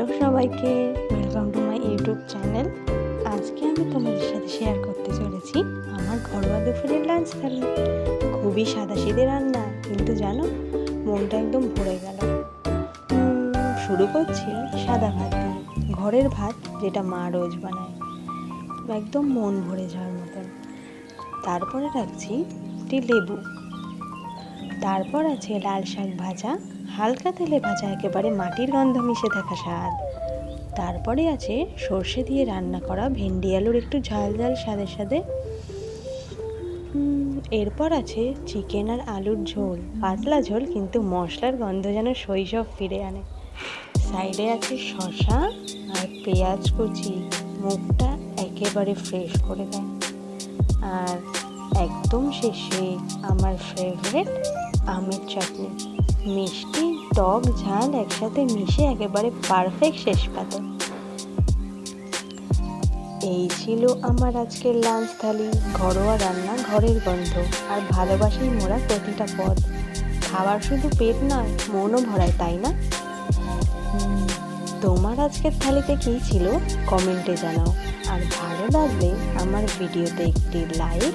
Hello সবাইকে welcome to my YouTube channel আজকে আমি তোমাদের সাথে শেয়ার করতে চলেছি আমার ঘরোয়া দুপুরের লাঞ্চ থালি। খুবই সাদাসিধে রান্না, কিন্তু জানো, মনটা একদম ভরে গেল। শুরু করছি সাদা ভাত দিয়ে। ঘরের ভাত যেটা মা রোজ বানায়। একদম মন ভরে যাওয়ার মতন। তারপরে রাখছি একটি লেবু। তারপর আছে লাল শাক ভাজা, হালকা তেলে ভাজা, একেবারে মাটির গন্ধ মিশে থাকা স্বাদ। তারপরে আছে সর্ষে দিয়ে রান্না করা ভেন্ডি আলুর একটু ঝাল ঝাল স্বাদে। স্বাদে এরপর আছে চিকেন আর আলুর ঝোল। পাতলা ঝোল, কিন্তু মশলার গন্ধ যেন শৈশব ফিরে আনে। সাইডে আছে শশা আর পেঁয়াজ কুচি। মুখটা একেবারে ফ্রেশ করে দেয়। আর একদম শেষে আমার ফেভারেট আমের চাটনি। মিষ্টি, টক, ঝাল একসাথে মিশে একেবারে পারফেক্ট শেষ পাতে। এই ছিল আমার আজকের লাঞ্চ থালি, ঘরোয়া রান্না, ঘরের গন্ধ, আর ভালোবাসাই মোরা প্রতিটা পদ। খাবার শুধু পেট নয়, মনও ভরায়, তাই না? তোমার আজকের থালিতে কী ছিল? কমেন্টে জানাও। আর ভালো লাগলে আমার ভিডিওতে একটি লাইক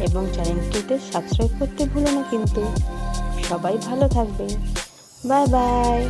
এবং চ্যানেলটিতে সাবস্ক্রাইব করতে ভুলো না কিন্তু। সবাই ভালো থাকবে বাই বাই।